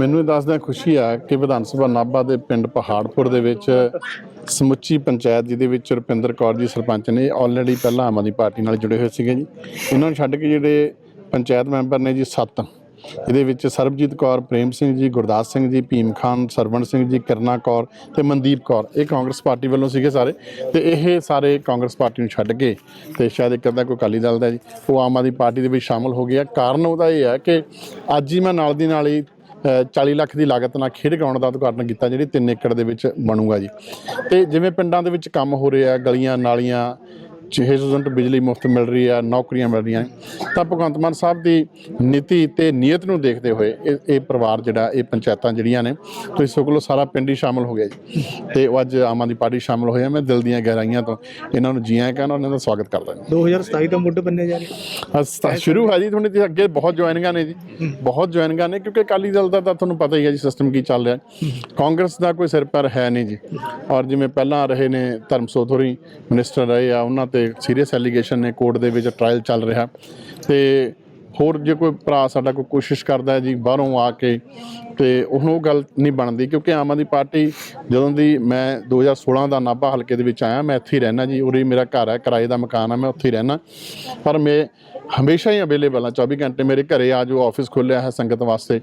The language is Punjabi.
ਮੈਨੂੰ ਇਹ ਦੱਸਦਿਆਂ ਖੁਸ਼ੀ ਆ ਕਿ ਵਿਧਾਨ ਸਭਾ ਨਾਭਾ ਦੇ ਪਿੰਡ ਪਹਾੜਪੁਰ ਦੇ ਵਿੱਚ ਸਮੁੱਚੀ ਪੰਚਾਇਤ ਜਿਹਦੇ ਵਿੱਚ ਰੁਪਿੰਦਰ ਕੌਰ ਜੀ ਸਰਪੰਚ ਨੇ ਆਲਰੇਡੀ ਪਹਿਲਾਂ ਆਮ ਆਦਮੀ ਪਾਰਟੀ ਨਾਲ ਜੁੜੇ ਹੋਏ ਸੀਗੇ ਜੀ। ਇਹਨਾਂ ਨੂੰ ਛੱਡ ਕੇ ਜਿਹੜੇ ਪੰਚਾਇਤ ਮੈਂਬਰ ਨੇ ਜੀ, ਸੱਤ। ਇਹਦੇ ਵਿੱਚ ਸਰਬਜੀਤ ਕੌਰ, ਪ੍ਰੇਮ ਸਿੰਘ ਜੀ, ਗੁਰਦਾਸ ਸਿੰਘ ਜੀ, ਭੀਮ ਖਾਨ, ਸਰਵਣ ਸਿੰਘ ਜੀ, ਕਰਨਾ ਕੌਰ ਤੇ ਮਨਦੀਪ ਕੌਰ। ਇਹ ਕਾਂਗਰਸ ਪਾਰਟੀ ਵੱਲੋਂ ਸੀਗੇ ਸਾਰੇ। ਤੇ ਇਹ ਸਾਰੇ ਕਾਂਗਰਸ ਪਾਰਟੀ ਨੂੰ ਛੱਡ ਕੇ ਤੇ ਸ਼ਾਇਦ ਇੱਕ ਅੱਧਾ ਕੋਈ ਅਕਾਲੀ ਦਲ ਦਾ ਜੀ, ਉਹ ਆਮ ਆਦਮੀ ਪਾਰਟੀ ਦੇ ਵਿੱਚ ਸ਼ਾਮਲ ਹੋ ਗਿਆ। ਕਾਰਨ ਉਹਦਾ ਇਹ ਹੈ ਕਿ ਅੱਜ ਹੀ ਮੈਂ ਨਾਲ ਦੀ ਨਾਲ ਹੀ 40 ਲੱਖ ਦੀ ਲਾਗਤ ਨਾਲ ਖੇਡ ਗਰਾਊਂਡ ਦਾ ਉਦਘਾਟਨ ਕੀਤਾ, ਜਿਹੜੀ 3 ਏਕੜ ਦੇ ਵਿੱਚ ਬਣੂਗਾ ਜੀ। ਤੇ ਜਿਵੇਂ ਪਿੰਡਾਂ ਦੇ ਵਿੱਚ ਕੰਮ ਹੋ ਰਿਹਾ, ਗਲੀਆਂ, ਨਾਲੀਆਂ 6000 ਬਿਜਲੀ ਮੁਫਤ ਮਿਲ ਰਹੀ ਆ ਨੌਕਰੀਆਂ ਮਿਲ ਰਹੀਆਂ। ਤਾਂ ਭਗਵੰਤ ਮਾਨ ਸਾਹਿਬ ਦੀ ਨੀਤੀ ਤੇ ਨੀਅਤ ਨੂੰ ਦੇਖਦੇ ਹੋਏ ਇਹ ਇਹ ਪਰਿਵਾਰ ਜਿਹੜਾ ਇਹ ਪੰਚਾਇਤਾਂ ਜਿਹੜੀਆਂ ਨੇ ਤੁਸੀਂ ਸੁਖਲੋ ਸਾਰਾ ਪਿੰਡ ਹੀ ਸ਼ਾਮਲ ਹੋ ਗਿਆ ਜੀ। ਤੇ ਉਹ ਅੱਜ ਆਮ ਆਦਮੀ ਪਾਰਟੀ ਸ਼ਾਮਲ ਹੋਇਆ ਮੈਂ ਦਿਲ ਦੀਆਂ ਗਹਿਰਾਈਆਂ ਤੋਂ ਇਹਨਾਂ ਨੂੰ ਜੀ ਆਇਆਂ ਕਹਿੰਦਾ ਉਹਨਾਂ ਦਾ ਸਵਾਗਤ ਕਰਦਾ ਜੀ। 2027 ਦਾ ਮੁੱਢ ਬੰਨਿਆ ਜਾ ਰਿਹਾ। ਤਾਂ ਸ਼ੁਰੂ ਹੈ ਜੀ ਤੁਹਾਡੇ ਤੇ ਅੱਗੇ ਬਹੁਤ ਜੁਆਇਨਿੰਗਾਂ ਨੇ ਜੀ। ਬਹੁਤ ਜੁਆਇਨਿੰਗਾਂ ਨੇ ਕਿਉਂਕਿ ਅਕਾਲੀ ਦਲ ਦਾ ਤਾਂ ਤੁਹਾਨੂੰ ਪਤਾ ਹੀ ਹੈ ਜੀ ਸਿਸਟਮ ਕੀ ਚੱਲ ਰਿਹਾ। ਹੈ। ਕਾਂਗਰਸ ਦਾ ਕੋਈ ਸਿਰ ਪਰ ਹੈ ਨਹੀਂ ਜੀ। ਔਰ ਜਿਵੇਂ ਪਹਿਲਾਂ ਰਹੇ ਨੇ ਧਰਮਸੋਤ ਹੋਰੀ ਮਿਨਿਸਟਰ ਰਹੇ ਆ ਉਹਨਾਂ ਤੇ ਸੀਰੀਅਸ ਐਲੀਗੇਸ਼ਨ ਨੇ ਕੋਰਟ ਦੇ ਵਿੱਚ ਟ੍ਰਾਇਲ ਚੱਲ ਰਿਹਾ। ਤੇ ਹੋਰ ਜੇ ਕੋਈ ਭਰਾ ਸਾਡਾ ਕੋਈ ਕੋਸ਼ਿਸ਼ ਕਰਦਾ ਹੈ ਜੀ, ਬਾਹਰੋਂ ਆ ਕੇ ਤੇ ਹੁਣ ਉਹ ਗੱਲ ਨਹੀਂ ਬਣਦੀ ਕਿਉਂਕਿ ਆਮ ਆਦਮੀ ਪਾਰਟੀ ਜਦੋਂ ਦੀ ਮੈਂ 2016 ਦਾ ਨਾਭਾ ਹਲਕੇ ਦੇ ਵਿੱਚ ਆਇਆ, ਮੈਂ ਇੱਥੇ ਹੀ ਰਹਿਣਾ ਜੀ, ਉਰੇ ਮੇਰਾ ਘਰ ਹੈ, ਕਿਰਾਏ ਦਾ ਮਕਾਨ ਹੈ, ਮੈਂ ਉੱਥੇ ਹੀ ਰਹਿਣਾ ਪਰ ਮੈਂ ਹਮੇਸ਼ਾ ਹੀ ਅਵੇਲੇਬਲ ਹਾਂ 24 ਘੰਟੇ ਮੇਰੇ ਘਰੇ ਆ ਜੋ ਆਫਿਸ ਖੁੱਲਿਆ ਹੈ ਸੰਗਤ ਵਾਸਤੇ।